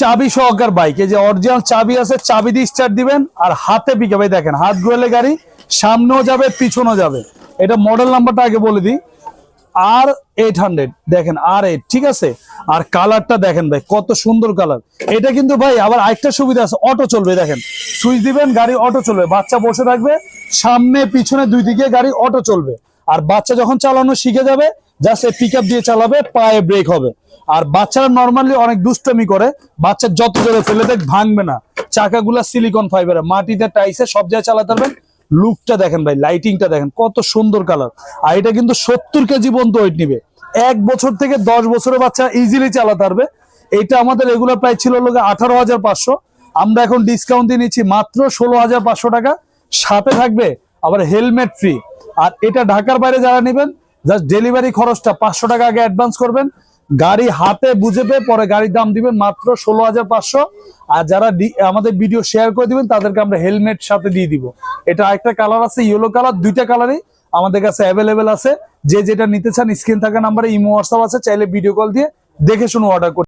চাবি সহকার বাইক যে অরিজিনাল চাবি আছে, চাবি দিয়ে স্টার্ট দিবেন, আর হাতে পিকে ভাই দেখেন, হাত গোয়েলে গাড়ি, সামনেও যাবে, পিছনেও যাবে। এটা মডেল নাম্বারটা আগে বলে দিই। আর এইট হান্ড্রেড দেখেন আর এইট ঠিক আছে? আর কালারটা দেখেন ভাই, কত সুন্দর কালার এটা কিন্তু ভাই, আবার আরেকটা সুবিধা আছে অটো চলবে, দেখেন। সুইচ দিবেন, গাড়ি অটো চলবে। বাচ্চা বসে থাকবে, সামনে, পিছনে, দুই দিকে গাড়ি অটো চলবে। আর বাচ্চা যখন চালানো শিখে যাবে জাস্ট পিক আপ দিয়ে চালাবে, পায়ে ব্রেক হবে। আর বাচ্চারা নর্মালি অনেক দুষ্টমি করে। বাচ্চা যত জোরে ফেলে দেখ, ভাঙবে না। চাকাগুলা সিলিকন ফাইবারে মাটিতে টাইসে সব জায়গায় চালাতে পারবেন। লুকটা দেখেন ভাই লাইটিংটা দেখেন, কত সুন্দর কালার আর এটা কিন্তু সত্তর কেজি পর্যন্ত ওয়েট নিবে। এক বছর থেকে দশ বছরের বাচ্চা ইজিলি চালাতে পারবে। এটা আমাদের রেগুলার প্রাইস ছিল লোকে আঠারো হাজার পাঁচশো। আমরা এখন ডিসকাউন্ট দিয়ে নিচ্ছি মাত্র ষোলো হাজার পাঁচশো টাকা। সাথে থাকবে আবার হেলমেট ফ্রি আর এটা ঢাকার বাইরে যারা নেবেন জাস্ট ডেলিভারি খরচটা পাঁচশো টাকা আগে অ্যাডভান্স করবেন। গাড়ি হাতে বুঝে পেয়ে পরে গাড়ির দাম দিবেন মাত্র ষোলো হাজার পাঁচশো। আর যারা আমাদের ভিডিও শেয়ার করে দিবেন, তাদেরকে আমরা হেলমেট সাথে দিয়ে দিব। এটা একটা কালার আছে ইয়েলো কালার দুইটা কালারই আমাদের কাছে অ্যাভেলেবেল আছে। যে যেটা নিতে চান স্ক্রিন থাকা নাম্বারে ইমো হোয়াটসঅ্যাপ আছে, চাইলে ভিডিও কল দিয়ে দেখে শুনে অর্ডার করতে